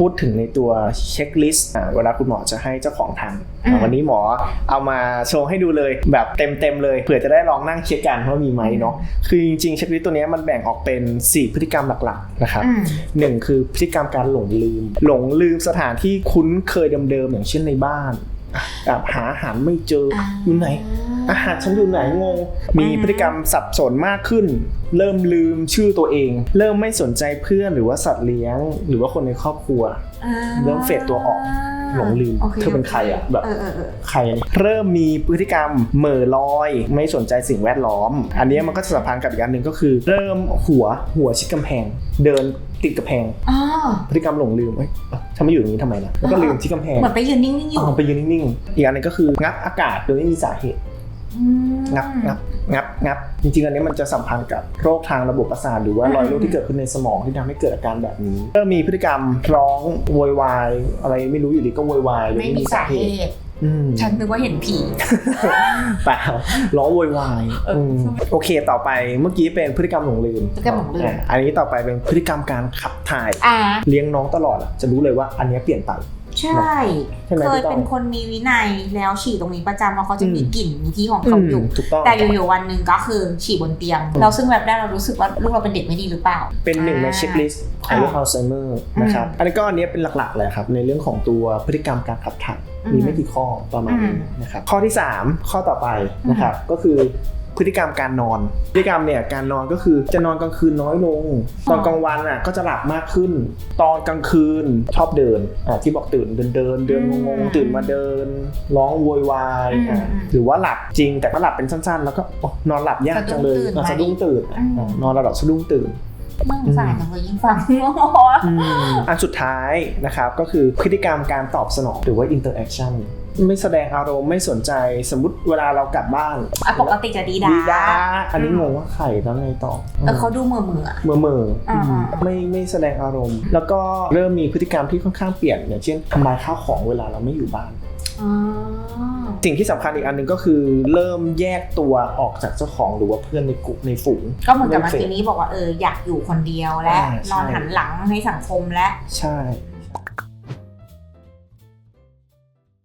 พูดถึงในตัวเช็คลิสต์เวลาคุณหมอจะให้เจ้าของทอืมำวันนี้หมอเอามาโชว์ให้ดูเลยแบบเต็มๆเลยเผื่อจะได้ลองนั่งเช็คกันว่ามีไหมเนาะคือจริงๆเช็คลิสต์ตัวเนี้ยมันแบ่งออกเป็น 4 พฤติกรรมหลักๆนะครับอืมหนึ่งคือพฤติกรรมการหลงลืม หลงลืมสถานที่คุ้นเคยเดิมๆอย่างเช่นในบ้านอะแบบหาอาหารไม่เจออยู่ไหน อาหารฉันอยู่ไหนงง มีพฤติกรรมสับสนมากขึ้น เริ่มลืมชื่อตัวเอง เริ่มไม่สนใจเพื่อนหรือว่าสัตว์เลี้ยง หรือว่าคนในครอบครัวอ่าเริ่มเฟดตัวออกหลงลืมโคเธอเป็นใครอะแบบเออเออเออใครเนี่ยเริ่มมีพฤติกรรมเหม่อลอย ไม่สนใจสิ่งแวดล้อม อันนี้มันก็จะสัมพันธ์กับอีกอันหนึ่งก็คือ เริ่มหัวหัวชิดกำแพง เดินติดกำแพงอ๋อพฤติกรรมหลงลืมเอ้ยเอ้าฉันมาอยู่ตรงนี้ทำไมนะแล้วก็ลืมที่กำแพงเหมือนไปยืนนิ่งๆอยู่เอาไปยืนนิ่งๆอีกอันหนึงก็คืองับอากาศโดยไม่มีสาเหตุอืม งับงับงับงับจริงๆ อันนี้มันจะสัมพันธ์กับโรคทางระบบประสาทหรือว่ารอยรั่วที่เกิดขึ้นในสมองที่ทำให้เกิดอาการแบบนี้เริ่มมีพฤติกรรมร้องโวยวายอะไรไม่รู้อยู่ดีก็โวยวายโดยไม่มีสาเหตุอืมฉันนึกว่าเห็นผีเปล่าร้องโวยวายเอออืมโอเคต่อไปเมื่อกี้เป็นพฤติกรรมหลงลืมพฤติกรรมหลงลืมอะอันนี้ต่อไปเป็นพฤติกรรมการขับถ่ายอ่าเลี้ยงน้องตลอดอะจะรู้เลยว่าอันเนี้ยเปลี่ยนไป ใช่ ใช่ไหมเคยพี่ต้อเป็งนคนมีวินัยแล้วฉี่ตรงนี้ประจำแล้วเขาจะมีอืมกลิ่นมีที่ของเขาอยู่มถูกต้องแต่อยู่ๆวันหนึ่งก็คือฉี่บนเตียง เราซึ่งแบบได้เรารู้สึกว่าลูกเราเป็นเด็กไม่ดีหรือเปล่า เป็นหนึ่งในเช็คลิสต์ของโรคอัลไซเมอร์นะครับอันนี้ก็อันนี้เป็นหลักๆเลยครับ ในเรื่องของตัวพฤติกรรมการขับถ่ายอืมมีไม่กี่ข้อประมาณนี้อืมนะครับข้อที่ 3 ข้อต่อไปนะครับก็คือ พฤติกรรมการนอน พฤติกรรมเนี่ยการนอนก็คือจะนอนกลางคืนน้อยลง ตอนกลางวันอะก็จะหลับมากขึ้น ตอนกลางคืนชอบเดินอะที่บอกตื่นเดินเดินเดินงงๆตื่นมาเดิน ร้องโวยวายอะหรือว่าหลับจริงแต่ก็หลับเป็นสั้นๆ แล้วก็โอ๊ะนอนหลับยากจังเลยอะสะดุ้งตื่นอะนอนหลับสะดุ้งตื่นไม่สงสารจังเลยยิ่งฟังอันสุดท้ายนะครับก็คือพฤติกรรมการตอบสนองหรือว่า interaction ไม่แสดงอารมณ์ไม่สนใจสมมติเวลาเรากลับบ้านอะปกติจะดีดาดีดาอันนี้งงว่าไข่แล้วไงต่อเออเขาดูเหมือเหมือเมื่อเมื่ออ่าอืมไม่ไม่แสดงอารมณ์ แล้วก็เริ่มมีพฤติกรรมที่ค่อนข้างเปลี่ยนอย่างเช่นทำลายข้าวของเวลาเราไม่อยู่บ้านอ๋อสิ่งที่สำคัญอีกอันหนึ่งก็คือ เริ่มแยกตัวออกจากเจ้าของหรือว่าเพื่อนในกลุ่มในฝูง ก็เหมือนกับเมื่อกี้นี้บอกว่าเอออยากอยู่คนเดียวและอ่าใช่นอนหันหลังให้สังคมและใช่